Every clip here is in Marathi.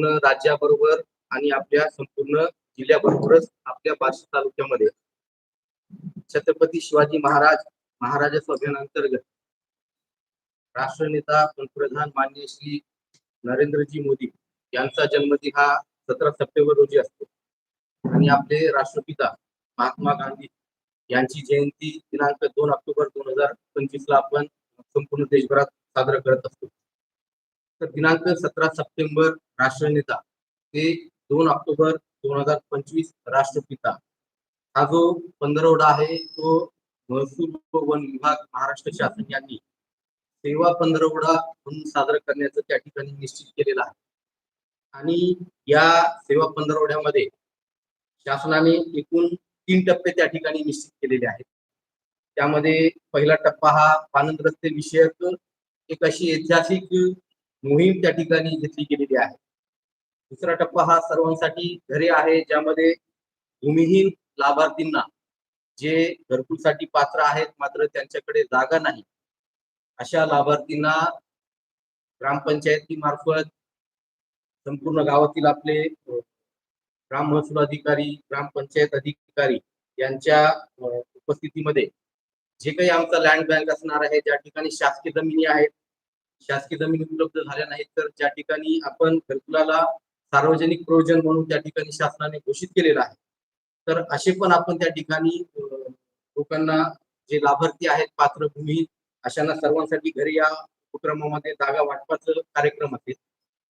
संपूर्ण राज्याबरोबर आणि आपल्या संपूर्ण जिल्ह्याबरोबरच आपल्या बार्शी तालुक्यामध्ये. छत्रपती शिवाजी महाराज महाराजा अभियानांतर्गत राष्ट्रनेता पंतप्रधान मान्य श्री नरेंद्रजी मोदी यांचा जन्मदिन हा सतरा सप्टेंबर रोजी असतो. आणि आपले राष्ट्रपिता महात्मा गांधी यांची जयंती दिनांक दोन ऑक्टोबर दोन हजार पंचवीस ला आपण संपूर्ण देशभरात साजरा करत असतो. तर दिनांक सतरा सप्टेंबर राष्ट्रनेता ते दोन ऑक्टोबर दोन हजार पंचवीस राष्ट्रपिता. हा जो पंधरवडा आहे तो महसूल व वन विभाग महाराष्ट्र शासन यांनी सेवा पंधरवडा म्हणून साजरा करण्याचं त्या ठिकाणी निश्चित केलेला आहे. आणि या सेवा पंधरवड्यामध्ये शासनाने एकूण तीन टप्पे त्या ठिकाणी निश्चित केलेले आहेत. त्यामध्ये पहिला टप्पा हा पानंद रस्ते विषयक एक अशी ऐतिहासिक मोहीम त्या ठिकाणी घेतली गेलेली आहे. दुसरा टप्पा हा सर्वांसाठी घरे आहे ज्यामध्ये भूमिहीन लाभार्थींना जे घरकुलसाठी पात्र आहेत मात्र त्यांच्याकडे जागा नाही. अशा लाभार्थींना ग्रामपंचायतीमार्फत संपूर्ण गावातील आपले ग्राम महसूल अधिकारी ग्रामपंचायत अधिकारी यांच्या उपस्थितीमध्ये जे काही आमचा लँड बँक असणार आहे ज्या ठिकाणी शासकीय जमिनी आहेत शासकीय जमीन उपलब्ध झाल्या नाहीत तर ज्या ठिकाणी आपण घरकुलाला सार्वजनिक प्रयोजन म्हणून त्या ठिकाणी शासनाने घोषित केलेलं आहे तर असे पण आपण त्या ठिकाणी लोकांना जे लाभार्थी आहेत पात्र भूमी अशांना सर्वांसाठी घरी या उपक्रमामध्ये जागा वाटपाचं कार्यक्रम असेल.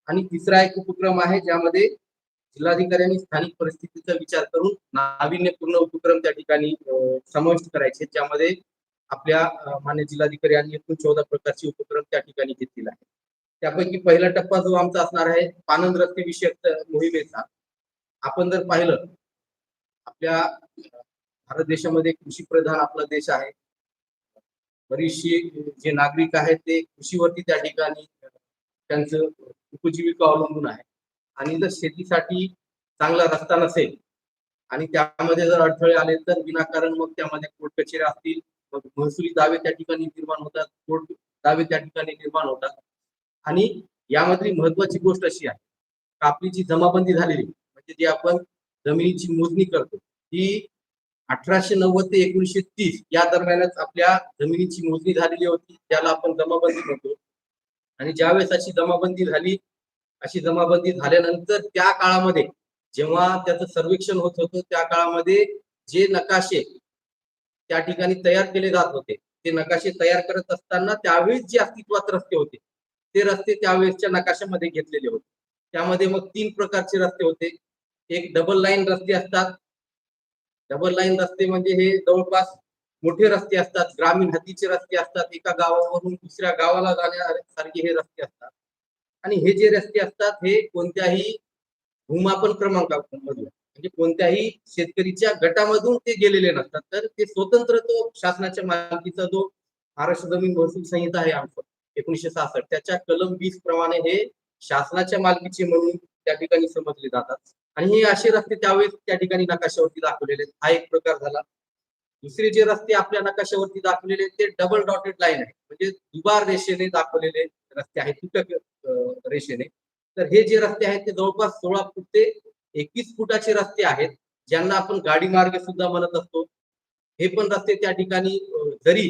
आणि तिसरा एक उपक्रम आहे ज्यामध्ये जिल्हाधिकाऱ्यांनी स्थानिक परिस्थितीचा विचार करून नाविन्यपूर्ण उपक्रम त्या ठिकाणी समाविष्ट करायचे ज्यामध्ये आपल्या मान्य जिल्हाधिकारी यांनी एकूण चौदा प्रकारचे उपक्रम त्या ठिकाणी घेतलेला आहे त्यापैकी पहिला टप्पा जो आमचा असणार आहे पानंद रस्ते विषयक मोहिमेचा. आपण जर पाहिलं आपल्या भारत देशामध्ये कृषी प्रधान आपला देश आहे. बरीचशी जे नागरिक आहेत ते कृषीवरती त्या ठिकाणी त्यांचं उपजीविका अवलंबून आहे. आणि जर शेतीसाठी चांगला रस्ता नसेल आणि त्यामध्ये जर अडथळे आले तर विनाकारण मग त्यामध्ये कोर्ट कचेऱ्या असतील महसुली दावे त्या ठिकाणी निर्माण होतात कोर्ट दावे त्या ठिकाणी निर्माण होतात. आणि यामधली महत्वाची गोष्ट अशी आहे कापणीची जमाबंदी झालेली म्हणजे जी आपण जमिनीची मोजणी करतो ही अठराशे नव्वद ते एकोणीशे तीस या दरम्यानच आपल्या जमिनीची मोजणी झालेली होती त्याला आपण जमाबंदी म्हणतो. आणि ज्यावेळेस अशी जमाबंदी झाली अशी जमाबंदी झाल्यानंतर त्या काळामध्ये जेव्हा त्याचं सर्वेक्षण होत होतं त्या काळामध्ये जे नकाशे त्या ठिकाणी तयार केले जात होते. ते नकाशे तयार करत असताना त्यावेळेस जे अस्तित्वात रस्ते होते ते रस्ते त्यावेळेसच्या नकाशामध्ये घेतलेले होते. त्यामध्ये मग तीन प्रकारचे रस्ते होते. एक डबल लाईन रस्ते असतात. डबल लाईन रस्ते म्हणजे हे जवळपास मोठे रस्ते असतात. ग्रामीण हद्दीचे रस्ते असतात. एका गावावरून दुसऱ्या गावाला जाण्यासारखे हे रस्ते असतात. आणि हे जे रस्ते असतात हे कोणत्याही भूमापन क्रमांकामधून म्हणजे कोणत्याही शेतकरीच्या गटामधून ते गेलेले नसतात. तर ते स्वतंत्र तो शासनाच्या मालकीचा जो महाराष्ट्र जमीन महसूल संहिता आहे आमचं एकोणीशे सहासष्ट त्याच्या कलम वीस प्रमाणे हे शासनाच्या मालकीचे म्हणून त्या ठिकाणी समजले जातात. आणि हे असे रस्ते त्यावेळेस त्या ठिकाणी नकाशावरती दाखवलेले आहेत. हा एक प्रकार झाला. दुसरे जे रस्ते आपल्या नकाशावरती दाखवलेले ते डबल डॉटेड लाईन आहे म्हणजे दुबार रेषेने दाखवलेले रस्ते आहेत तुटक रेषेने. तर हे जे रस्ते आहेत ते जवळपास सोळा फूट ते एकवीस फुटाचे रस्ते आहेत ज्यांना आपण गाडी मार्ग सुद्धा म्हणत असतो. हे पण रस्ते त्या ठिकाणी जरी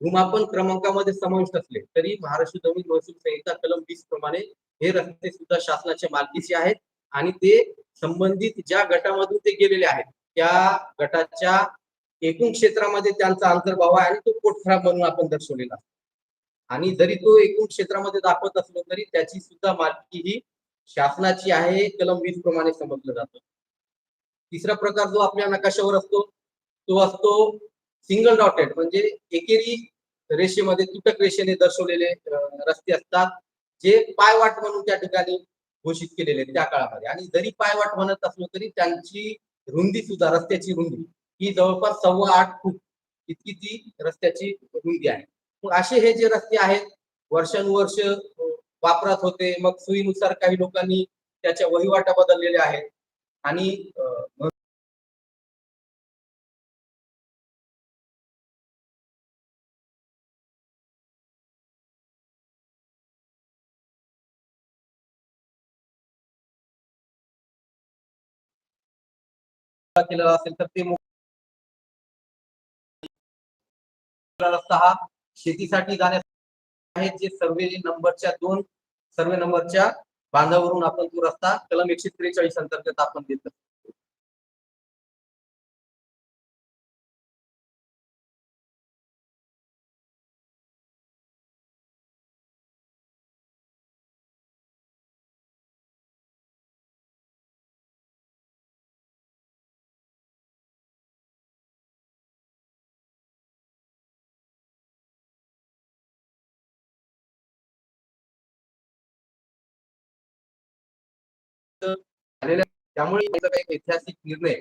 भूमापन क्रमांकामध्ये समाविष्ट असले तरी महाराष्ट्र जमीन महसूल संहिता कलम वीस प्रमाणे हे रस्ते सुद्धा शासनाच्या मालकीचे आहेत आणि ते संबंधित ज्या गटामधून ते गेलेले आहेत त्या गटाच्या एकूण क्षेत्रामध्ये त्यांचा अंतर्भाव आहे आणि तो पोटखराब म्हणून आपण दर्शवलेला आणि जरी तो एकूण क्षेत्रामध्ये दाखवत असलो तरी त्याची सुद्धा मालकी ही शासनाची आहे कलम वीस प्रमाणे समजलं जातं. तिसरा प्रकार जो आपल्या नकाशावर असतो तो असतो सिंगल डॉटेड म्हणजे एकेरी रेषेमध्ये तुटक रेषेने दर्शवलेले रस्ते असतात जे पायवाट म्हणून त्या ठिकाणी घोषित केलेले त्या काळामध्ये. आणि जरी पायवाट म्हणत असलो तरी त्यांची रुंदी सुद्धा रस्त्याची रुंदी ही जवळपास सव्वा आठ फूट इतकी ती रस्त्याची रुंदी आहे. मग असे हे जे रस्ते आहेत वर्षानुवर्ष वापरात होते. मग सोयीनुसार काही लोकांनी त्याच्या वहिवाटा बदललेल्या आहेत. आणि केलेला असेल तर ते रस्ता हा शेतीसाठी जाण्यास आहेत जे सर्वे नंबरच्या दोन सर्वे नंबरच्या बांधावरून आपण तो रस्ता कलम एकशे त्रेचाळीस अंतर्गत आपण देतो त्यामुळे काही ऐतिहासिक निर्णय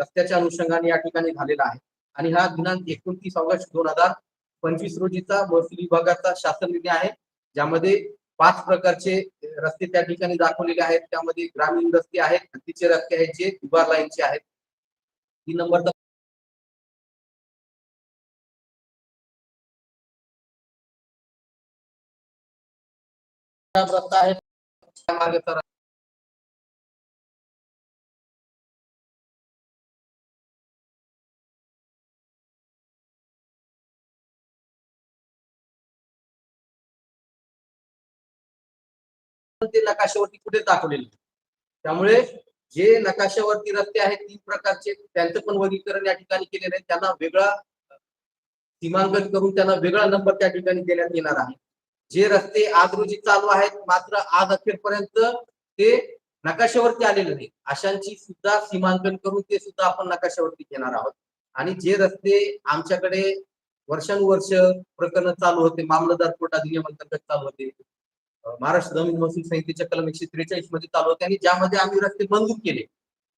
रस्त्याच्या अनुषंगाने या ठिकाणी झालेला आहे. आणि हा दिनांक एकोणतीस ऑगस्ट दोन हजार पंचवीस रोजीचा महसूल विभागाचा शासन निर्णय आहे. ज्यामध्ये पाच प्रकारचे रस्ते त्या ठिकाणी दाखवलेले आहेत. त्यामध्ये ग्रामीण रस्ते आहेत हत्तीचे रस्ते आहेत जे दुबार लाईनचे आहेत. तीन नंबरचा रस्ता आहे. त्या मार्गाचा ते नकाशावरती कुठे दाखवलेले नाही. त्यामुळे जे नकाशावरती रस्ते आहेत तीन प्रकारचे त्यांचं पण वर्गीकरण या ठिकाणी केलेलं आहे. त्यांना वेगळा सीमांकन करून त्यांना वेगळा नंबर त्या ठिकाणी देण्यात येणार आहे. जे रस्ते आज रोजी चालू आहेत मात्र आज अखेरपर्यंत ते नकाशावरती आलेले नाही. अशांची सुद्धा सीमांकन करून ते सुद्धा आपण नकाशावरती घेणार आहोत. आणि जे रस्ते आमच्याकडे वर्षानुवर्ष प्रकरण चालू होते मामलदार कोर्ट अधिनियम अंतर्गत चालू होते महाराष्ट्र जमीन महसूल संहितेच्या कलम एकशे त्रेचाळीसमध्ये चालू होते आणि ज्यामध्ये आम्ही रस्ते मंजूर केले.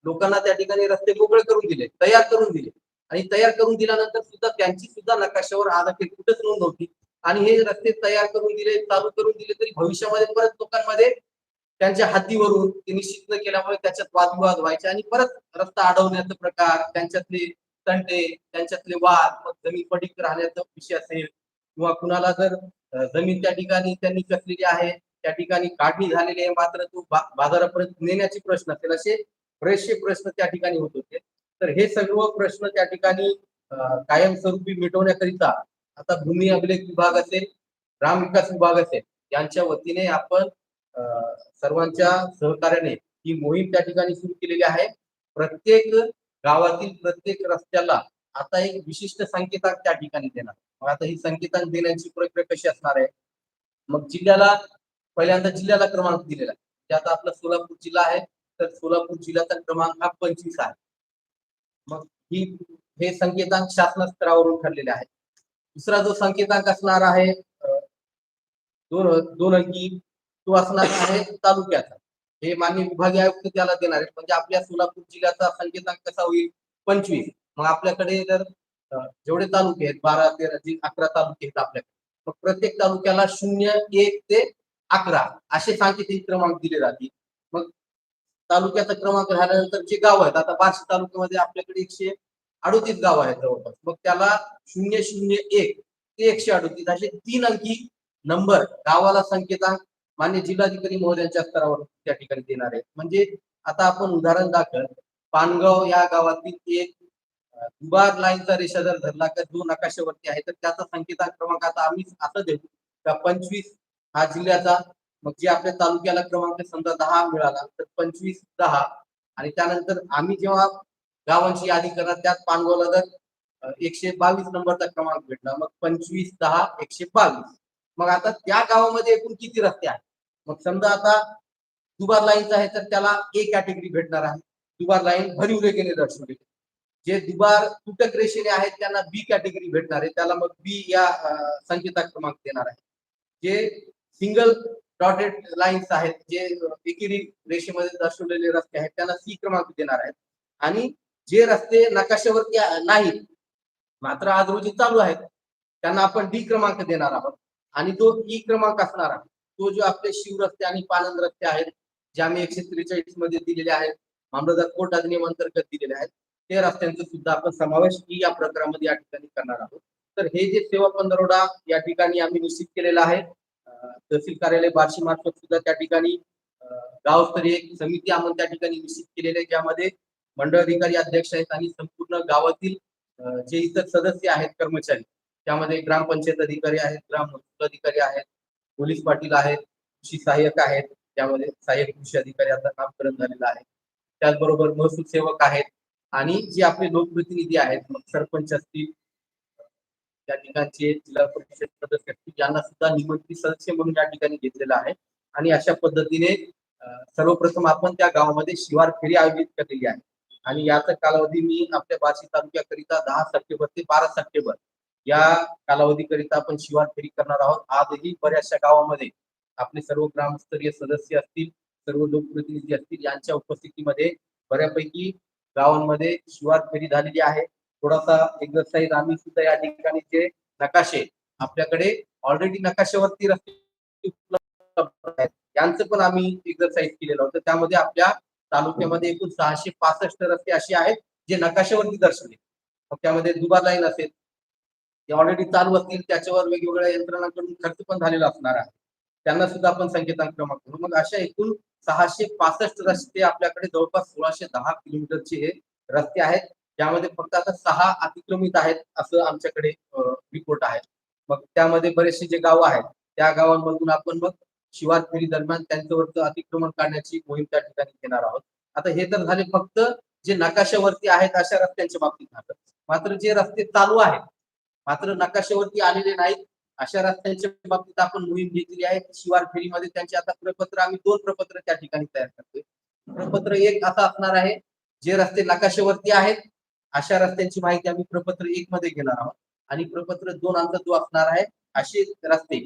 लोकांना त्या ठिकाणी रस्ते मोकळे करून दिले तयार करून दिले. आणि तयार करून दिल्यानंतर सुद्धा त्यांची सुद्धा नकाशावर आज अखेर कुठेच नोंद नव्हती. आणि हे रस्ते तयार करून दिले चालू करून दिले तरी भविष्यामध्ये परत लोकांमध्ये त्यांच्या हद्दीवरून ते निश्चित न केल्यामुळे त्याच्यात वादविवाद व्हायचे आणि परत रस्ता अडवण्याचा प्रकार त्यांच्यातले तंटे त्यांच्यातले वाद मग जमीन पडीक राहण्याचा विषय असेल किंवा कुणाला जर जमीन त्या ठिकाणी त्यांनी कसलेली आहे त्या ठिकाणी काढणी झालेली आहे मात्र तो बाजारापर्यंत नेण्याचे प्रश्न असेल असे बरेचसे प्रश्न त्या ठिकाणी होत होते. तर हे सर्व प्रश्न त्या ठिकाणी कायमस्वरूपी मिटवण्याकरिता आता भूमी अभिलेख विभाग असेल ग्राम विकास विभाग असेल यांच्या वतीने आपण सर्वांच्या सहकार्याने ही मोहीम त्या ठिकाणी सुरू केलेली आहे. प्रत्येक गावातील प्रत्येक रस्त्याला आता एक विशिष्ट संकेतांक त्या ठिकाणी देणार. मग आता ही संकेतांक देण्याची प्रक्रिया कशी असणार आहे? मग जिल्ह्याला पहिल्यांदा जिल्ह्याला क्रमांक दिलेला आहे. म्हणजे आता आपला सोलापूर जिल्हा आहे तर सोलापूर जिल्ह्याचा क्रमांक हा पंचवीस आहे. मग ही हे संकेतांक शासन स्तरावरून ठरलेले आहेत. दुसरा जो संकेतांक असणार आहे दोन दोन अंकी तो असणार आहे तालुक्याचा. हे मान्य विभागीय आयुक्त त्याला देणार आहेत. म्हणजे आपल्या सोलापूर जिल्ह्याचा संकेतांक कसा होईल? पंचवीस. मग आपल्याकडे जर जेवढे तालुके आहेत बारा तेरा तीन अकरा तालुके आहेत आपल्याकडे मग प्रत्येक तालुक्याला शून्य एक ते अकरा असे सांकेतिक क्रमांक दिले जातील. मग तालुक्याचा क्रमांक झाल्यानंतर जे गाव आहेत आता बार्शी तालुक्यामध्ये आपल्याकडे एकशे अडोतीस गाव आहेत जवळपास. मग त्याला शून्य शून्य एक ते एकशे अडोतीस असे तीन अंकी नंबर गावाला संकेतांक मान्य जिल्हाधिकारी महोदयांच्या स्तरावर त्या ठिकाणी देणार आहेत. म्हणजे आता आपण उदाहरण दाखल पानगाव या गावातील एक दुबार लाईनचा रेषा जर धरला तर जो नकाशावरती आहे तर त्याचा संकेता क्रमांक आता आम्ही असं देऊ का पंचवीस हा जिल्ह्याचा मग जे आपल्या तालुक्याला क्रमांक समजा दहा मिळाला तर पंचवीस दहा. आणि त्यानंतर आम्ही जेव्हा गावांची यादी करणार त्यात पानगावला जर एकशे बावीस नंबरचा क्रमांक भेटला मग पंचवीस दहा एकशे बावीस. मग आता त्या गावामध्ये एकूण किती रस्ते आहेत? मग समजा आता दुबार लाईनचा आहे तर त्याला ए कॅटेगरी भेटणार आहे. दुबार लाईन भरीव रेखेने दर्शवली. जे दुबार तुटक रेषेने आहेत त्यांना बी कॅटेगरी भेटणार आहे. त्याला मग बी या संकेता क्रमांक देणार आहे. जे सिंगल डॉटेड लाईन्स आहेत जे एकेरी रेषेमध्ये दर्शवलेले रस्ते आहेत त्यांना सी क्रमांक देणार आहेत. आणि जे रस्ते नकाशावरती नाहीत मात्र आज रोजी चालू आहेत त्यांना आपण डी क्रमांक देणार आहोत. आणि तो ई e क्रमांक असणार आहे तो जो आपले शिव रस्ते आणि पानंद रस्ते आहेत जे आम्ही एकशे त्रेचाळीसमध्ये दिलेले आहेत मामलतदार कोर्ट अधिनियम अंतर्गत दिलेले आहेत ते रस्त्यांचा सुद्धा आपण समावेश या प्रकारामध्ये या ठिकाणी करणार आहोत. तर हे जे सेवा पंधरवडा या ठिकाणी आम्ही निश्चित केलेला आहे. तहसील कार्यालय बार्शी मार्फत सुद्धा त्या ठिकाणी गावस्तरीय समिती आपण त्या ठिकाणी निश्चित केलेली आहे ज्यामध्ये मंडळ अधिकारी अध्यक्ष आहेत आणि संपूर्ण गावातील जे इतर सदस्य आहेत कर्मचारी त्यामध्ये ग्रामपंचायत अधिकारी आहेत ग्राम महसूल अधिकारी आहेत पोलीस पाटील आहेत कृषी सहाय्यक आहेत त्यामध्ये सहाय्यक कृषी अधिकारी आता काम करत झालेला आहे. त्याचबरोबर महसूल सेवक आहेत आणि जे आपले लोकप्रतिनिधी आहेत मग सरपंच असतील त्या ठिकाणचे जिल्हा परिषद सदस्य असतील यांना सुद्धा निमंत्रित सदस्य म्हणून या ठिकाणी घेतलेलं आहे. आणि अशा पद्धतीने सर्वप्रथम आपण त्या गावामध्ये शिवार फेरी आयोजित केलेली आहे. आणि याचा कालावधी मी आपल्या बार्शी तालुक्याकरिता दहा सप्टेंबर ते बारा सप्टेंबर या कालावधीकरिता आपण शिवार फेरी करणार आहोत. आजही बऱ्याचशा गावामध्ये आपले सर्व ग्रामस्तरीय सदस्य असतील सर्व लोकप्रतिनिधी असतील यांच्या उपस्थितीमध्ये बऱ्यापैकी गावांमध्ये शिवार फेरी झालेली आहे. थोडासा एक्झरसाईज आम्ही सुद्धा या ठिकाणी जे नकाशे आपल्याकडे ऑलरेडी नकाशेवरती रस्ते यांचं पण आम्ही एक्झरसाईज केलेलं होतं. त्यामध्ये आपल्या तालुक्यामध्ये एकूण सहाशे पासष्ट रस्ते असे आहेत जे नकाशावरती दर्शवले मग त्यामध्ये दुबा लाईन असेल ते ऑलरेडी चालू असतील त्याच्यावर वेगवेगळ्या यंत्रणांकडून खर्च पण झालेला असणार आहे. त्यांना सुद्धा आपण संकेतांक क्रमांक करू मग अशा एकूण सहाशे पासष्ट रस्ते आपल्याकडे जवळपास सोळाशे दहा किलोमीटरचे हे रस्ते आहेत. ज्यामध्ये फक्त आता सहा अतिक्रमित आहेत असं आमच्याकडे रिपोर्ट आहे. मग त्यामध्ये बरेचसे जे गाव आहेत त्या गावांमधून आपण मग शिवार फेरी दरम्यान त्यांच्यावरचं अतिक्रमण काढण्याची मोहीम त्या ठिकाणी घेणार आहोत. आता हे तर झाले फक्त जे नकाशावरती आहेत अशा रस्त्यांच्या बाबतीत झालं मात्र जे रस्ते चालू आहेत मात्र नकाशावरती आलेले नाहीत अशा रस्त्यांच्या बाबतीत आपण मोहीम घेतली आहे शिवार फेरीमध्ये त्यांचे आता प्रपत्र आम्ही दोन प्रपत्र त्या ठिकाणी तयार करतोय. प्रपत्र एक असं असणार आहे जे रस्ते नकाशेवरती आहेत अशा रस्त्यांची माहिती आम्ही प्रपत्र एक मध्ये घेणार आहोत. आणि प्रपत्र दोन अंक जो असणार आहे असे रस्ते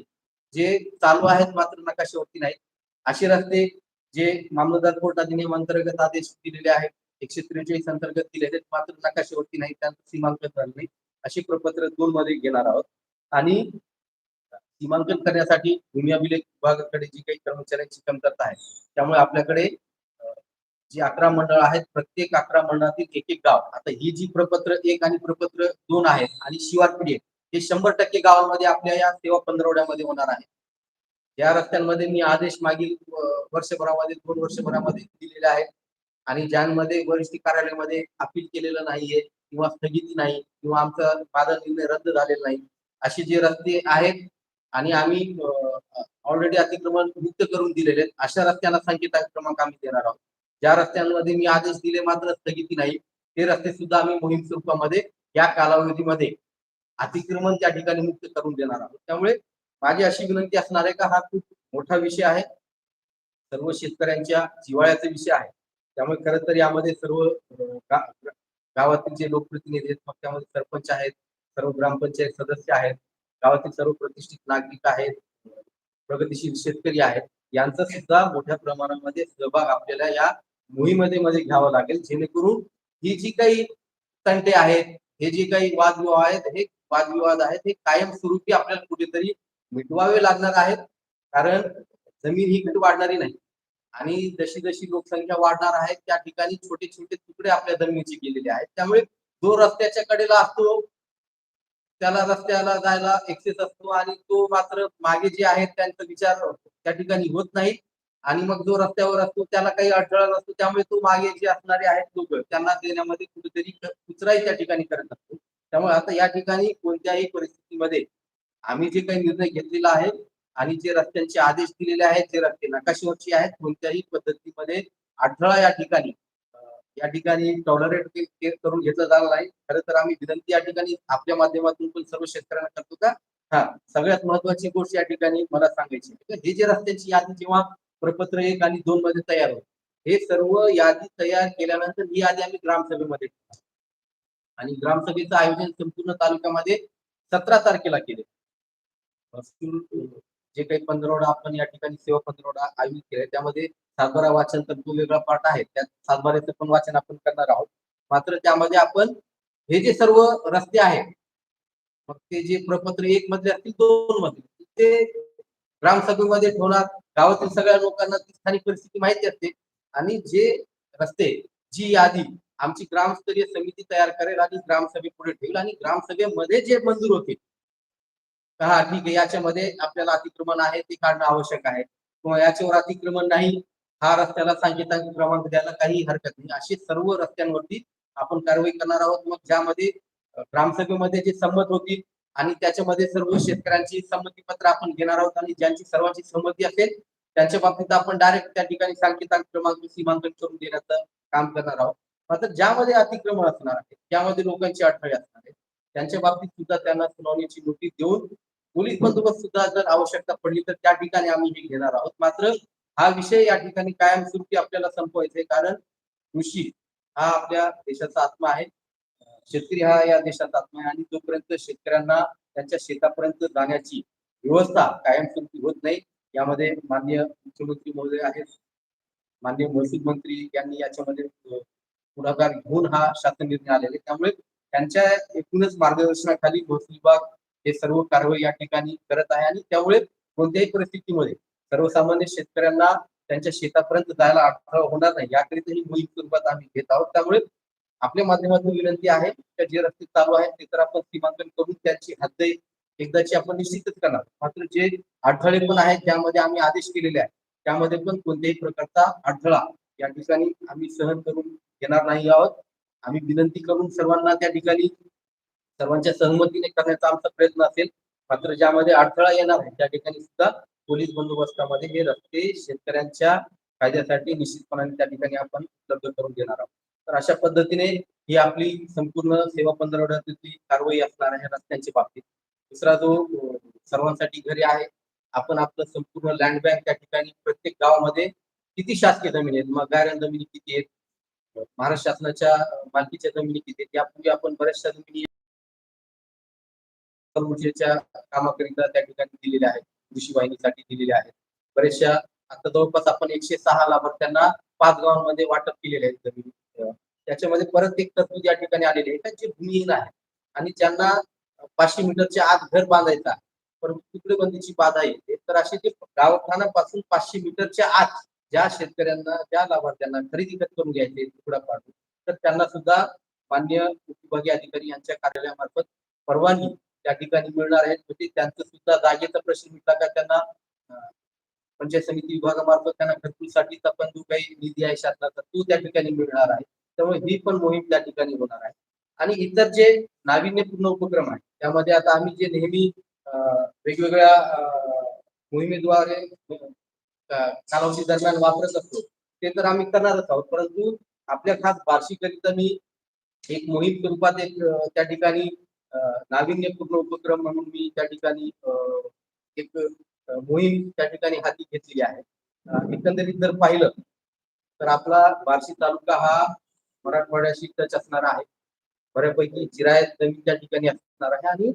जे चालू आहेत मात्र नकाशावरती नाहीत. असे रस्ते जे मामलतदार कोर्ट अधिनियम अंतर्गत आदेश दिलेले आहेत एकशे त्रेचाळीस अंतर्गत दिले आहेत मात्र नकाशावरती नाही त्यांचं सीमांकन झालं नाही. अशी प्रपत्र दोन मध्ये घेणार आहोत. आणि सीमांकन करण्यासाठी भूमी अभिलेख विभागाकडे जी काही कर्मचाऱ्यांची कमतरता आहे त्यामुळे आपल्याकडे जी अकरा मंडळ आहेत प्रत्येक अकरा मंडळातील एक एक गाव. आता ही जी प्रपत्र एक आणि प्रपत्र दोन आहेत आणि शिवारपिढी हे शंभर टक्के गावांमध्ये आपल्या या सेवा पंधरवड्यामध्ये होणार आहे. या रस्त्यांमध्ये मी आदेश मागील वर्षभरामध्ये दोन वर्षभरामध्ये दिलेले आहेत आणि ज्यांमध्ये वरिष्ठ कार्यालयामध्ये अपील केलेलं नाहीये किंवा स्थगिती नाही किंवा आमचा माझा निर्णय रद्द झालेला नाही असे जे रस्ते आहेत आणि आम्ही ऑलरेडी अतिक्रमण मुक्त करून दिलेले आहेत. अशा रस्त्यांना संकेत क्रमांक आम्ही देणार आहोत. ज्या रस्त्यांमध्ये मी आदेश दिले मात्र स्थगिती नाही ते रस्ते सुद्धा आम्ही मोहीम स्वरूपामध्ये या कालावधीमध्ये अतिक्रमण त्या ठिकाणी मुक्त करून देणार आहोत. त्यामुळे माझी अशी विनंती असणार आहे का हा खूप मोठा विषय आहे. सर्व शेतकऱ्यांच्या जिव्हाळ्याचा विषय आहे. त्यामुळे खरं तर यामध्ये सर्व गावातील जे लोकप्रतिनिधी आहेत मग त्यामध्ये सरपंच आहेत सर्व ग्रामपंचायत सदस्य आहेत गावातील सर्व प्रतिष्ठित नागरिक आहेत प्रगतीशील शेतकरी आहेत यांचा सुद्धा मोठ्या प्रमाणामध्ये सहभाग आपल्याला या मोहिमेमध्ये मध्ये घ्यावा लागेल. जेणेकरून ही जी काही तंटे आहेत हे जे काही वादविवाद आहेत हे वादविवाद आहेत हे कायमस्वरूपी आपल्याला कुठेतरी मिटवावे लागणार आहेत. कारण जमीन ही कुठे वाढणारी नाही. आणि जशी जशी लोकसंख्या वाढणार आहे त्या ठिकाणी छोटे छोटे तुकडे आपल्या जमिनीचे गेलेले आहेत. त्यामुळे जो रस्त्याच्या कडेला असतो त्याला रस्त्याला जायला एक्सेस असतो आणि तो मात्र मागे जे आहेत त्यांचा विचार त्या ठिकाणी होत नाही. आणि मग जो रस्त्यावर असतो त्याला काही अडथळा नसतो. त्यामुळे तो मागे जे असणारे आहेत लोक त्यांना देण्यामध्ये कुठेतरी कुचराई त्या ठिकाणी करत असतो. त्यामुळे आता या ठिकाणी कोणत्याही परिस्थितीमध्ये आम्ही जे काही निर्णय घेतलेला आहे आणि जे रस्त्यांचे आदेश दिलेले आहेत जे रस्ते नकाशेवरचे आहेत कोणत्याही पद्धतीमध्ये अडथळा या ठिकाणी या ठिकाणी टॉलरेट करून घेतलं जाणार नाही. खरं तर आम्ही विनंती या ठिकाणी आपल्या माध्यमातून पण सर्व शेतकऱ्यांना करतो का? हा सगळ्यात महत्वाची गोष्ट या ठिकाणी मला सांगायची हे जे रस्त्याची यादी जेव्हा प्रपत्र एक आणि दोन मध्ये तयार होत हे सर्व यादी तयार केल्यानंतर ही यादी आम्ही ग्रामसभेमध्ये आणि ग्रामसभेचं आयोजन संपूर्ण तालुक्यामध्ये सतरा तारखेला केले. जे काही पंधरवडा आपण या ठिकाणी सेवा पंधरवडा आयोजित केलाय त्यामध्ये सातबारा वाचन तर तो वेगळा पाठ आहे. त्यात सातबाऱ्याचं पण वाचन आपण करणार आहोत. मात्र त्यामध्ये आपण हे जे सर्व रस्ते आहेत मग ते जे प्रपत्र एक मधले असतील दोन मधले ते ग्रामसभेमध्ये ठेवणार गावातील सगळ्या लोकांना ती स्थानिक परिस्थिती माहिती असते. आणि जे रस्ते जी यादी आमची ग्रामस्तरीय समिती तयार करेल आणि ग्रामसभे पुढे ठेवेल आणि ग्रामसभेमध्ये जे मंजूर होतील हा ठीक आहे. याच्यामध्ये आपल्याला अतिक्रमण आहे ते काढणं आवश्यक आहे. किंवा याच्यावर अतिक्रमण नाही हा रस्त्याला सांकेतांक क्रमांक द्यायला काही हरकत नाही. असे सर्व रस्त्यांवरती आपण कारवाई करणार आहोत. मग ज्यामध्ये ग्रामसभेमध्ये जे संमत होतील आणि त्याच्यामध्ये सर्व शेतकऱ्यांची संमतीपत्र आपण घेणार आहोत आणि ज्यांची सर्वांची संमती असेल त्यांच्या बाबतीत आपण डायरेक्ट त्या ठिकाणी सांकेतांक क्रमांक सीमांकन करून देण्याचं काम करणार आहोत. मात्र ज्यामध्ये अतिक्रमण असणार आहे ज्यामध्ये लोकांची अडथळे असणार आहे त्यांच्या बाबतीत सुद्धा त्यांना सुनावणीची नोटीस देऊन पोलीस बंदोबस्त सुद्धा जर आवश्यकता पडली तर त्या ठिकाणी आम्ही हे घेणार आहोत. मात्र हा विषय या ठिकाणी कायमस्वरूपी आपल्याला संपवायचा आहे कारण कृषी हा आपल्या देशाचा आत्मा आहे. शेतकरी हा या देशाचा आत्मा आहे आणि जोपर्यंत शेतकऱ्यांना त्यांच्या शेतापर्यंत जाण्याची व्यवस्था कायमस्वरूपी होत नाही. यामध्ये मान्य मुख्यमंत्री महोदय आहेत. मान्य महसूल मंत्री यांनी याच्यामध्ये पुढाकार घेऊन हा शासन निर्णय आलेला आहे. त्यामुळे त्यांच्या एकूणच मार्गदर्शनाखाली महसूल विभाग हे सर्व कारवाई या ठिकाणी करत आहे आणि त्यामुळे कोणत्याही परिस्थितीमध्ये सर्वसामान्य शेतकऱ्यांना त्यांच्या शेतापर्यंत जायला अडथळा होणार नाही. याकरिता ही मोहीम स्वरूपात आम्ही घेत आहोत. त्यामुळे आपल्या माध्यमातून विनंती आहे की जे रस्ते चालू आहेत ते तर आपण सीमांकन करून त्यांची हद्द एकदाची आपण निश्चितच करणार. मात्र जे अडथळे पण आहेत ज्यामध्ये आम्ही आदेश केलेले आहेत. त्यामध्ये पण कोणत्याही प्रकारचा अडथळा या ठिकाणी आम्ही सहन करून घेणार नाही आहोत. आम्ही विनंती करून सर्वांना त्या ठिकाणी सर्वांच्या सहमतीने करण्याचा आमचा प्रयत्न असेल. मात्र ज्यामध्ये अडथळा येणार आहे त्या ठिकाणी सुद्धा पोलीस बंदोबस्तामध्ये हे रस्ते शेतकऱ्यांच्या फायद्यासाठी निश्चितपणाने त्या ठिकाणी आपण उपलब्ध करून देणार आहोत. तर अशा पद्धतीने ही आपली संपूर्ण सेवा पंधरवड्यातली कारवाई असणार आहे रस्त्यांच्या बाबतीत. दुसरा जो सर्वांसाठी घरी आहे आपण आपलं संपूर्ण लँड बँक त्या ठिकाणी प्रत्येक गावामध्ये किती शासकीय जमीन आहेत? मग गायरन जमिनी किती आहेत? महाराष्ट्र शासनाच्या मालकीच्या जमिनी किती आहेत? यापूर्वी आपण बऱ्याचशा जमिनी ऊर्जेच्या कामाकरिता त्या ठिकाणी दिलेल्या आहेत. कृषी वाहिनीसाठी दिलेल्या आहेत. बरेचशा आता जवळपास आपण एकशे सहा लाभार्थ्यांना पाच गावांमध्ये वाटप केलेले आहेत जमीन. त्याच्यामध्ये परत एक तरतूद या ठिकाणी आलेली आहे का जे भूमिहीन आहे. आणि ज्यांना पाचशे मीटरच्या आत घर बांधायचा परंतु परंतु तुकडेबंदीची बाधा येते तर असे ते गावठाणापासून पाचशे मीटरच्या आत ज्या शेतकऱ्यांना ज्या लाभार्थ्यांना खरेदी खत करून घ्यायचे तुकडा पाडून तर त्यांना सुद्धा मान्य विभागीय अधिकारी यांच्या कार्यालयामार्फत परवानगी त्या ठिकाणी मिळणार आहे म्हणजे त्यांचं सुद्धा जागेचा प्रश्न मिटला का त्यांना पंचायत समिती विभागामार्फत त्यांना घरकुलसाठीचा पण जो काही निधी आहे शासनाचा तो त्या ठिकाणी मिळणार आहे. त्यामुळे ही पण मोहीम त्या ठिकाणी होणार आहे. आणि इतर जे नाविन्यपूर्ण उपक्रम आहे त्यामध्ये आता आम्ही जे नेहमी वेगवेगळ्या मोहिमेद्वारे कालावधी दरम्यान वापरत असतो ते तर आम्ही करणारच आहोत. परंतु आपल्या खास वार्षिकरिता मी एक मोहीम स्वरूपात एक त्या ठिकाणी नाविन्यपूर्ण उपक्रम म्हणून मी त्या ठिकाणी एक मोहीम त्या ठिकाणी हाती घेतलेली आहे. एकंदरीत जर पाहिलं तर आपला बार्शी तालुका हा मराठवाड्याशी टच असणारा आहे. बऱ्यापैकी जिरायत जमीन त्या ठिकाणी असणार आहे आणि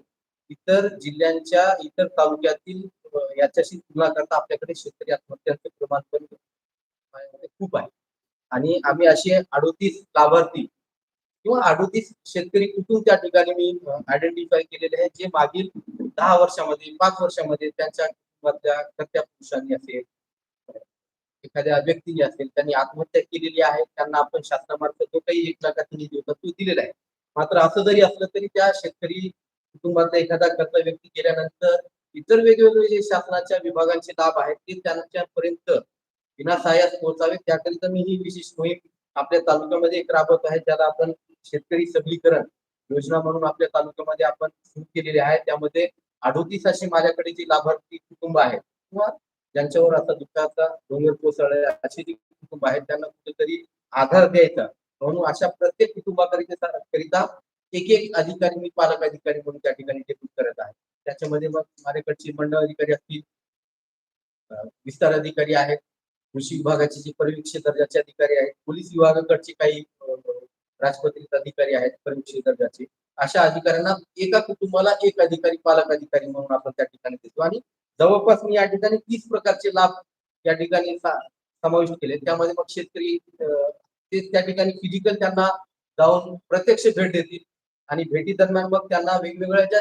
इतर जिल्ह्यांच्या इतर तालुक्यातील याच्याशी तुलना करता आपल्याकडे शेतकरी आत्महत्यांचं प्रमाण पण खूप आहे. आणि आम्ही असे अडोतीस लाभार्थी किंवा अडोतीस शेतकरी कुठून त्या ठिकाणी मी आयडेंटिफाय केलेले आहे जे मागील दहा वर्षामध्ये पाच वर्षामध्ये त्यांच्या कुटुंबातल्या कर्त्या पुरुषांनी असेल एखाद्या व्यक्तीने असेल त्यांनी आत्महत्या केलेली आहे त्यांना आपण शासनामार्फत जो काही एक लाखाचा निधी होता तो दिलेला आहे. मात्र असं जरी असलं तरी त्या शेतकरी कुटुंबातला एखादा कर्ता व्यक्ती गेल्यानंतर इतर वेगवेगळे जे शासनाच्या विभागांचे लाभ आहेत ते त्यांच्यापर्यंत विनासायास पोहोचावे त्याकरिता मी ही विशेष मोहीम आपल्या तालुक्यामध्ये एक राबवत आहे ज्याला आपण शेतकरी सबलीकरण योजना म्हणून आपल्या तालुक्यामध्ये आपण सुरू केलेली आहे. त्यामध्ये अडोतीस असे माझ्याकडे जी लाभार्थी कुटुंब आहेत किंवा ज्यांच्यावर आता दुःखाचा डोंगर कोसळला असे जे कुटुंब आहेत त्यांना कुठेतरी आधार द्यायचा. म्हणून अशा प्रत्येक कुटुंबाकरिता करिता एक एक अधिकारी मी पालक अधिकारी म्हणून त्या ठिकाणी डेप्यूट करत आहे. त्याच्यामध्ये मग माझ्याकडचे मंडळ अधिकारी असतील विस्तार अधिकारी आहेत कृषी विभागाचे जे परिवीक्षक दर्जाचे अधिकारी आहेत पोलीस विभागाकडचे काही राजपत्रित अधिकारी आहेत परिवीक्षक दर्जाचे अशा अधिकाऱ्यांना एका कुटुंबाला एक अधिकारी पालक अधिकारी म्हणून आपण त्या ठिकाणी देतो. आणि जवळपास मी या ठिकाणी तीस प्रकारचे लाभ या ठिकाणी समाविष्ट केले. त्यामध्ये मग शेतकरी ते त्या ठिकाणी फिजिकल त्यांना जाऊन प्रत्यक्ष भेट देतील. आणि भेटी दरम्यान मग त्यांना वेगवेगळ्या ज्या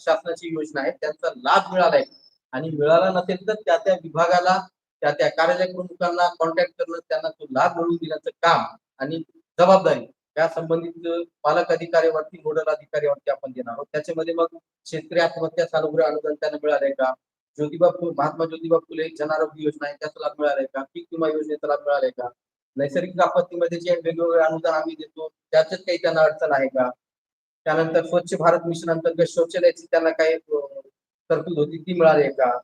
शासनाची योजना आहेत त्यांचा लाभ मिळाला आहे. आणि मिळाला नसेल तर त्या त्या विभागाला त्या त्या कार्यालय प्रमुखांना कॉन्टॅक्ट करणं त्यांना तो लाभ मिळवून देण्याचं काम आणि जबाबदारी त्या संबंधित पालक अधिकाऱ्यावरती नोडल अधिकाऱ्यावरती आपण देणार आहोत. त्याच्यामध्ये मग शेतकरी आत्महत्या सानुग्रह अनुदान त्यांना मिळालंय का? ज्योतिबा फुले महात्मा ज्योतिबा फुले जन आरोग्य योजना आहे त्याचा लाभ मिळालाय का? पीक विमा योजनेचा लाभ मिळालाय का? नैसर्गिक आपत्तीमध्ये जे वेगवेगळे अनुदान आम्ही देतो त्याच्यात काही त्यांना अडचण आहे का? त्यानंतर स्वच्छ भारत मिशन अंतर्गत शौचालयाची त्यांना काही तरतूद होती ती मिळाली आहे का?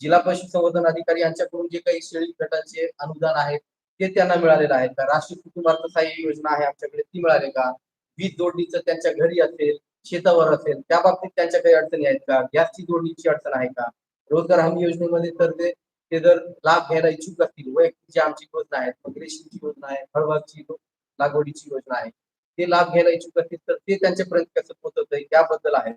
जिल्हा पशुसंवर्धन अधिकारी यांच्याकडून जे काही शेळी गटांचे अनुदान आहेत ते त्यांना मिळालेलं आहे. का राष्ट्रीय कुटुंब सहाय्य योजना आहे आमच्याकडे ती मिळाली का? वीज जोडणीचं त्यांच्या घरी असेल शेतावर असेल त्या बाबतीत त्यांच्या काही अडचणी आहेत का? गॅसची जोडणीची अडचण आहे का? रोजगार हमी योजनेमध्ये तर ते ते जर लाभ घ्यायला इच्छुक असतील वैयक्तिक जी आमची योजना आहे मग रेशीमची योजना आहे फळबागची लागवडीची योजना आहे ते लाभ घ्यायला इच्छुक असतील तर ते त्यांच्यापर्यंत कसं पोहोचवतंय त्याबद्दल आहे.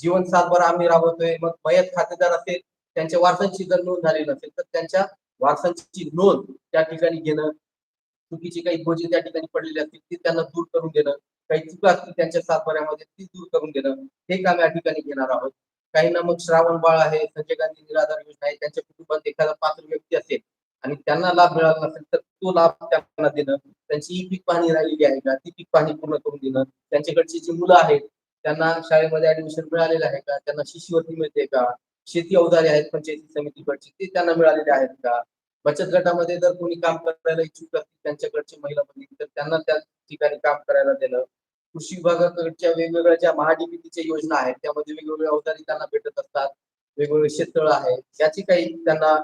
जीवन सातबारा आम्ही राबवतोय मग मयत खातेदार असेल त्यांच्या वारसांची जर नोंद झाली नसेल तर त्यांच्या वारसांची नोंद त्या ठिकाणी घेणं चुकीची काही गोजी त्या ठिकाणी पडलेली असतील ती त्यांना दूर करून देणं काही चुका असतील त्यांच्या सातबाऱ्यामध्ये ती दूर करून देणं हे काम या ठिकाणी घेणार आहोत. काहींना मग श्रावण बाळ आहे संजय गांधी निराधार योजना आहे त्यांच्या कुटुंबात एखादा पात्र व्यक्ती असेल आणि त्यांना लाभ मिळाला नसेल तर तो लाभ त्यांना देणं त्यांची ई पीक पाहणी राहिलेली आहे का? ती पीक पाहणी पूर्ण करून देणं त्यांच्याकडची जी मुलं आहेत त्यांना शाळेमध्ये ऍडमिशन मिळालेलं आहे का? त्यांना शिष्यवृत्ती मिळते का? शेती अवजारे आहेत पंचायती समितीकडची ते त्यांना मिळालेले आहेत का? बचत गटामध्ये जर कोणी काम करायला इच्छुक असतील त्यांच्याकडचे महिला मंडळी तर त्यांना त्या ठिकाणी काम करायला देणं कृषी विभागाकडच्या वेगवेगळ्या ज्या महाडीबीटीच्या योजना आहेत त्यामध्ये वेगवेगळे अवजारी त्यांना भेटत असतात वेगवेगळे शेततळ आहे याची काही त्यांना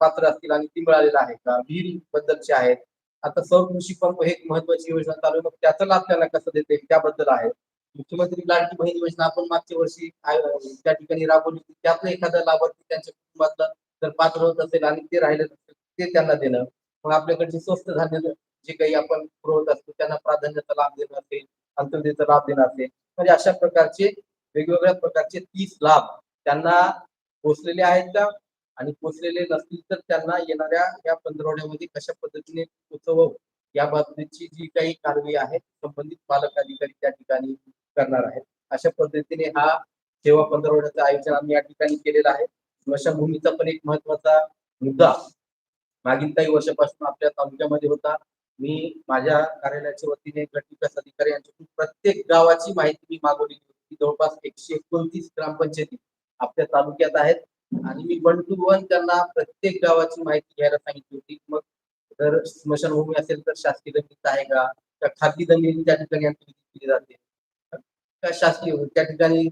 पात्र असतील आणि ती मिळालेलं आहे का? विहीर बद्दलचे आहेत. आता सौर कृषी पंप हे एक महत्वाची योजना चालू आहे मग त्याचा लाभ त्यांना कसं देते त्याबद्दल आहे. मुख्यमंत्री लाडकी बहीण योजना आपण मागच्या वर्षी त्या ठिकाणी राबवली होती त्यातलं एखादा लाभार्थी त्यांच्या कुटुंबातला जर पात्र होत असेल आणि ते राहिलं नसेल ते त्यांना देणं. मग आपल्याकडचे स्वस्त धान्य जे काही आपण पुरवत असतो त्यांना प्राधान्याचा लाभ देणं असेल अंत्योदयचा लाभ देणं असेल म्हणजे अशा प्रकारचे वेगवेगळ्या प्रकारचे तीस लाभ त्यांना पोचलेले आहेत का? आणि पोचलेले नसतील तर त्यांना येणाऱ्या या पंधरवड्यामध्ये कशा पद्धतीने पोचवावं? या बाबतीची जी काही कारवाई आहे संबंधित पालक अधिकारी त्या ठिकाणी करणार आहेत. अशा पद्धतीने हा सेवा पंधरवड्याचं आयोजन आम्ही या ठिकाणी केलेलं आहे. स्मशानभूमीचा पण एक महत्त्वाचा मुद्दा मागील काही वर्षापासून आपल्या तालुक्यामध्ये होता. मी माझ्या कार्यालयाच्या वतीने गट विकास अधिकारी यांच्याकडून प्रत्येक गावाची माहिती मी मागवलेली होती. जवळपास एकशे एकोणतीस ग्रामपंचायती आपल्या तालुक्यात आहेत. आणि मी वन टू वन त्यांना प्रत्येक गावाची माहिती घ्यायला सांगितली होती. मग जर स्मशानभूमी असेल तर शासकीय जमीन आहे का? त्या खाजगी जमिनी त्या ठिकाणी केली जाते. शासकीय त्या ठिकाणी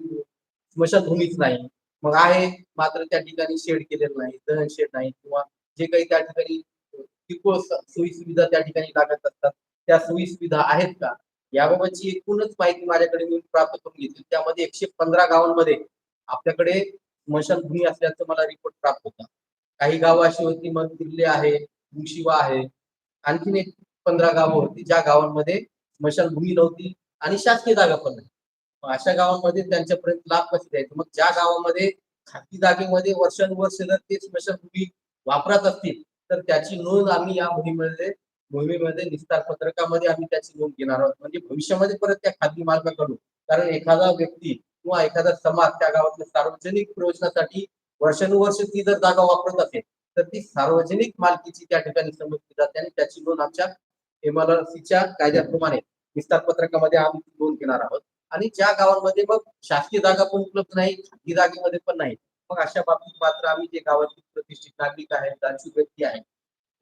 स्मशानभूमीच नाही. मग आहे मात्र त्या ठिकाणी शेड केलेलं नाही दहन शेड नाही किंवा जे काही त्या ठिकाणी किरकोळ सोयी सुविधा त्या ठिकाणी लागत असतात. त्या सोयी सुविधा आहेत का? याबाबतची एकूणच माहिती माझ्याकडे मी प्राप्त करून घेतली. त्यामध्ये एकशे पंधरा गावांमध्ये आपल्याकडे स्मशानभूमी असल्याचं मला रिपोर्ट प्राप्त होता. काही गावं अशी होती मग किल्ले आहे मुशिवा आहे. आणखीन एक पंधरा गावं होती. ज्या गावांमध्ये स्मशानभूमी नव्हती आणि शासकीय जागा पण नाही. अशा गावांमध्ये त्यांच्यापर्यंत लाभ कसे द्यायचे? मग ज्या गावामध्ये खाजगी जागेमध्ये वर्षानुवर्ष जर ते स्मशानभूमी वापरत असतील तर त्याची नोंद आम्ही या मोहिमेमध्ये मोहिमेमध्ये निस्तार पत्रकामध्ये आम्ही त्याची नोंद घेणार आहोत. म्हणजे भविष्यामध्ये परत त्या खाजगी मालकाकडून. कारण एखादा व्यक्ती किंवा एखादा समाज त्या गावातल्या सार्वजनिक प्रयोजनासाठी वर्षानुवर्ष ती जर जागा वापरत असेल तर ती सार्वजनिक मालकीची त्या ठिकाणी समजली जाते आणि त्याची नोंद आमच्या एमआरसीच्या कायद्याप्रमाणे विस्तार पत्रकामध्ये आम्ही ती नोंद घेणार आहोत. आणि ज्या गावांमध्ये मग शासकीय जागा पण उपलब्ध नाही ही जागेमध्ये पण नाही मग अशा बाबतीत मात्र आम्ही जे गावातील प्रतिष्ठित नागरिक आहेत दानशूर व्यक्ती आहेत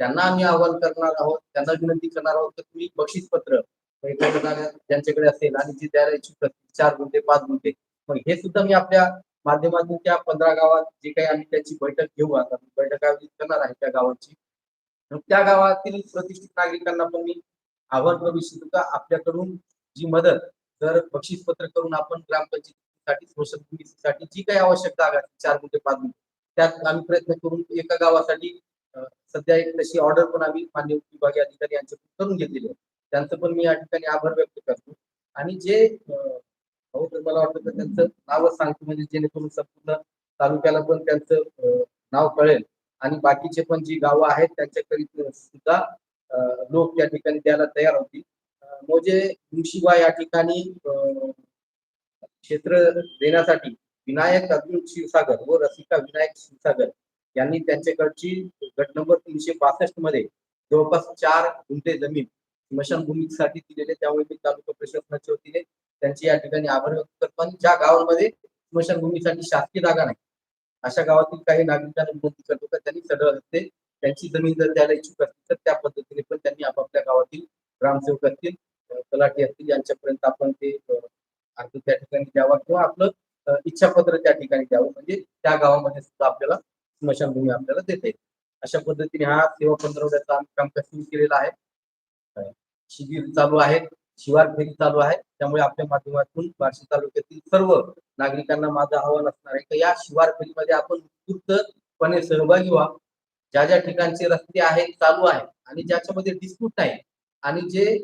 त्यांना आम्ही आवाहन करणार आहोत त्यांना विनंती करणार आहोत तर तुम्ही बक्षीस पत्र ज्यांच्याकडे असेल आणि जे द्यायला इच्छुक असतील चार गुंठे पाच गुंठे मग हे सुद्धा मी आपल्या माध्यमातून त्या पंधरा गावात जे काही आम्ही त्याची बैठक घेऊ आता बैठक आयोजित करणार आहे त्या गावाची. मग त्या गावातील प्रतिष्ठित नागरिकांना पण मी आवाहन करू इच्छितो का आपल्याकडून जी मदत जर बक्षीस पत्र करून आपण ग्रामपंचायतीसाठी स्मशानभूमीसाठी जी काही आवश्यक जागा चार गुंठे पाच गुंठे त्यात आम्ही प्रयत्न करून एका गावासाठी सध्या एक तशी ऑर्डर पण आम्ही मान्य विभागीय अधिकारी यांच्याकडून करून घेतलेली आहे. त्यांचं पण मी या ठिकाणी आभार व्यक्त करतो. आणि जे तर मला वाटतं तर त्यांचं नावच सांगतो म्हणजे जेणेकरून संपूर्ण तालुक्याला पण त्यांचं नाव कळेल. आणि बाकीचे पण जी गावं आहेत त्यांच्याकडे सुद्धा लोक त्या ठिकाणी द्यायला तयार होतील. मोजे मुशिबा या ठिकाणी क्षेत्र देण्यासाठी विनायक अर्जुन शिवसागर व रसिका विनायक शिवसागर यांनी त्यांच्याकडची गट नंबर तीनशे बासष्टमध्ये जवळपास चार गुंठे जमीन स्मशानभूमीसाठी दिलेले. त्यामुळे मी तालुका प्रशासनाच्या वतीने त्यांची या ठिकाणी आभार व्यक्त करतो. आणि ज्या गावांमध्ये स्मशानभूमीसाठी शासकीय जागा नाही अशा गावातील काही नागरिकांना विनंती करतो का त्यांनी सरळ असते त्यांची जमीन जर द्यायला इच्छुक असतील तर त्या पद्धतीने पण त्यांनी आपापल्या गावातील ग्रामसेवक असतील तलाठी असतील यांच्यापर्यंत आपण ते अर्ज त्या ठिकाणी द्यावा किंवा आपलं इच्छापत्र त्या ठिकाणी द्यावं. म्हणजे त्या गावामध्ये सुद्धा आपल्याला स्मशानभूमी आपल्याला देता येईल. अशा पद्धतीने हा सेवा पंधरवड्याचा कामकाज सुरू केलेला आहे. शिबिर चालू आहे शिवार फेरी चालू आहे. त्यामुळे आपल्या माध्यमातून बार्शी तालुक्यातील सर्व नागरिकांना माझं आव्हान असणार आहे की या शिवार फेरीमध्ये आपण उत्स्फूर्तपणे सहभागी व्हा. ज्या ज्या ठिकाणचे रस्ते आहेत चालू आहे आणि ज्याच्यामध्ये डिस्प्यूट नाही आणि जे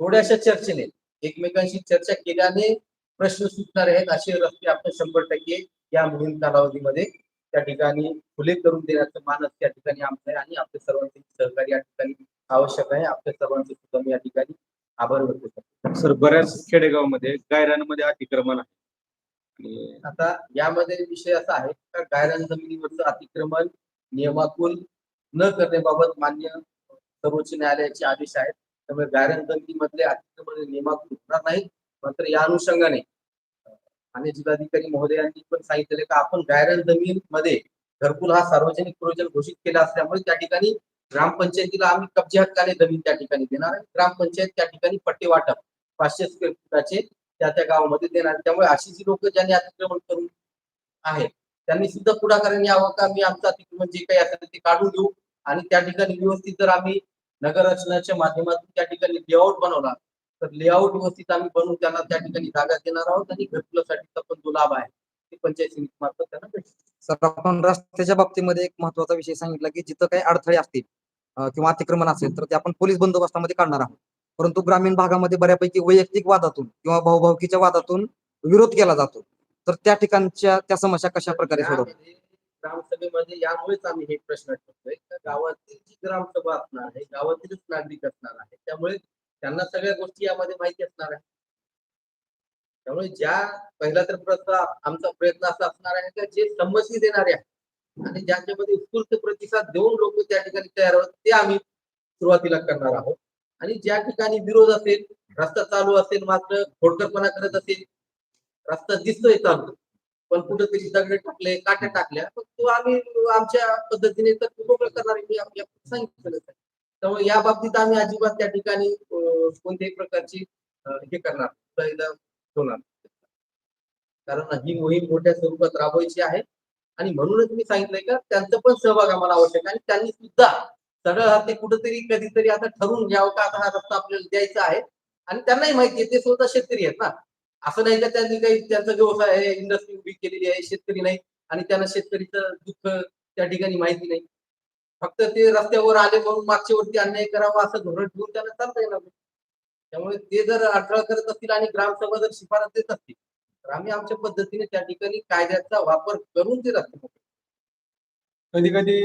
थोड्याशा चर्चेने एकमेकांशी चर्चा केल्याने प्रश्न सुटणार आहेत असे रस्ते आपण शंभर टक्के या मोहीम कालावधीमध्ये त्या ठिकाणी खुले करून देण्याचं मानस त्या ठिकाणी आमचं आहे आणि आपल्या सर्वांचे सहकार्य या ठिकाणी आवश्यक आहे. आपल्या सर्वांचे सुद्धा मी या ठिकाणी आभार व्यक्त करतो. सर बऱ्याच खेडेगावमध्ये गायरांमध्ये अतिक्रमण आहे. आता यामध्ये विषय असा आहे का गायरान जमिनीवरचं अतिक्रमण नियमाकुल न करण्याबाबत मान्य सर्वोच्च न्यायालयाचे आदेश आहेत. त्यामुळे गायरान जमिनीमधले अतिक्रमण नियमाकुल होणार नाही मात्र या अनुषंगाने आणि जिल्हाधिकारी महोदयांनी पण सांगितले का आपण गायन जमीन मध्ये घरकुल हा सार्वजनिक प्रयोजन घोषित केला असल्यामुळे त्या ठिकाणी ग्रामपंचायतीला आम्ही कब्जे हक्काने जमीन त्या ठिकाणी देणार आहे. ग्रामपंचायत त्या ठिकाणी पट्टे वाटप पाचशे स्क्वेअर फुटाचे त्या त्या गावामध्ये देणार त्यामुळे अशी जी लोक ज्यांनी अतिक्रमण करून आहेत त्यांनी सुद्धा पुढाकाराने यावं का? मी आमचं अतिक्रमण जे काही असेल ते काढून घेऊ आणि त्या ठिकाणी व्यवस्थित जर आम्ही नगर रचनाच्या माध्यमातून त्या ठिकाणी लेआउट बनवला तर लेआउट व्यवस्थित आम्ही बनवून त्यांना त्या ठिकाणी जागा देणार आहोत आणि घरकुलासाठीचा पण जो लाभ आहे ते पंचायत समिती मार्फत त्यांना भेटेल. सर आपण रस्त्याच्या बाबतीमध्ये एक महत्त्वाचा विषय सांगितला की जिथं काही अडथळे असतील किंवा अतिक्रमण असेल तर ते आपण पोलीस बंदोबस्तामध्ये काढणार आहोत. परंतु ग्रामीण भागामध्ये बऱ्यापैकी वैयक्तिक वादातून किंवा भाऊभाऊकीच्या वादातून विरोध केला जातो. तर त्या ठिकाणच्या त्या समस्या कशा प्रकारे सोडवतात? ग्रामसभेमध्ये यामुळेच आम्ही हे प्रश्न ठेवतोय गावातील जी ग्रामसभा असणार आहे गावातीलच नागरिक असणार आहे त्यामुळे त्यांना सगळ्या गोष्टी यामध्ये माहिती असणार आहे त्यामुळे ज्या पहिला तर प्रस्ताव आमचा प्रयत्न असा असणार आहे का जे संमती देणारे आहेत आणि ज्यांच्यामध्ये उत्स्फूर्त प्रतिसाद देऊन लोक त्या ठिकाणी तयार होत ते आम्ही सुरुवातीला करणार आहोत. आणि ज्या ठिकाणी विरोध असेल रस्ता चालू असेल मात्र खोडकरपणा करत असेल रस्ता दिसतोय चालू. पण कुठेतरी दगड टाकले काट्या टाकल्या. तो आम्ही आमच्या पद्धतीने तर तो मोकळं करणार मी आपल्या सांगितलेलं आहे. त्यामुळे या बाबतीत आम्ही अजिबात त्या ठिकाणी कोणत्याही प्रकारची हे करणार होणार कारण ही मोहीम मोठ्या स्वरूपात राबवायची आहे. आणि म्हणूनच मी सांगितलंय का त्यांचं पण सहभाग आम्हाला आवश्यक आणि त्यांनी सुद्धा सगळं ते कुठेतरी कधीतरी आता ठरवून घ्यावं का आता हा रस्ता आपल्याला द्यायचा आहे. आणि त्यांनाही माहिती आहे ते स्वतः शेतकरी आहेत ना. असं नाही का त्यांनी काही त्यांचा व्यवसाय आहे इंडस्ट्री उभी केलेली आहे शेतकरी नाही आणि त्यांना शेतकरीचं दुःख त्या ठिकाणी माहिती नाही. फक्त ते रस्त्यावर आले म्हणून मागच्या वरती अन्याय करावा असं धोरण ठेवून त्यांना चालता येणार नाही. त्यामुळे ते जर अडथळा करत असतील आणि ग्रामसभा जर शिफारस देत असतील तर आम्ही आमच्या पद्धतीने त्या ठिकाणी कायद्याचा वापर करून ते रस्ते कधी कधी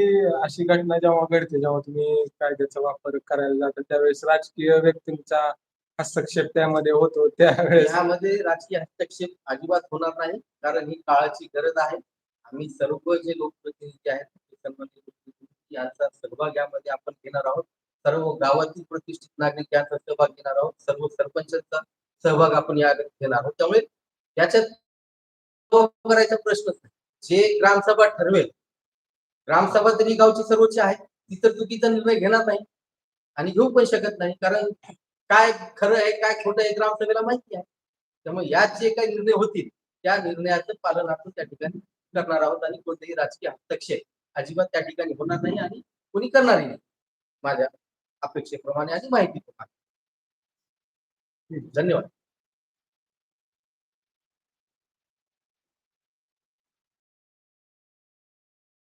अशी घटना जेव्हा घडते जेव्हा तुम्ही कायद्याचा वापर करायला जाता त्यावेळेस राजकीय व्यक्तींचा हस्तक्षेप त्यामध्ये होतो त्यावेळेस. यामध्ये राजकीय हस्तक्षेप अजिबात होणार नाही कारण ही काळाची गरज आहे. आम्ही सर्व जे लोकप्रतिनिधी आहेत यांचा सहभाग यामध्ये आपण घेणार आहोत. सर्व गावातील प्रतिष्ठित नागरिक यांचा सहभाग घेणार आहोत. सर्व सरपंचांचा सहभाग आपण या घेणार आहोत. त्यामुळे याच्यात तो करायचा प्रश्नच नाही. जे ग्रामसभा ठरवेल ग्रामसभा तरी गावची सर्वोच्च आहे. ती तर चुकीचा निर्णय घेणार नाही आणि घेऊ पण शकत नाही कारण काय खरं आहे काय खोटं आहे ग्रामसभेला माहिती आहे. त्यामुळे यात जे काही निर्णय होतील त्या निर्णयाचं पालन आपण त्या ठिकाणी करणार आहोत आणि कोणतेही राजकीय हस्तक्षेप अजिबात त्या ठिकाणी होणार नाही आणि कोणी करणारही नाही. माझ्या अपेक्षेप्रमाणे आणि माहितीप्रमाणे धन्यवाद.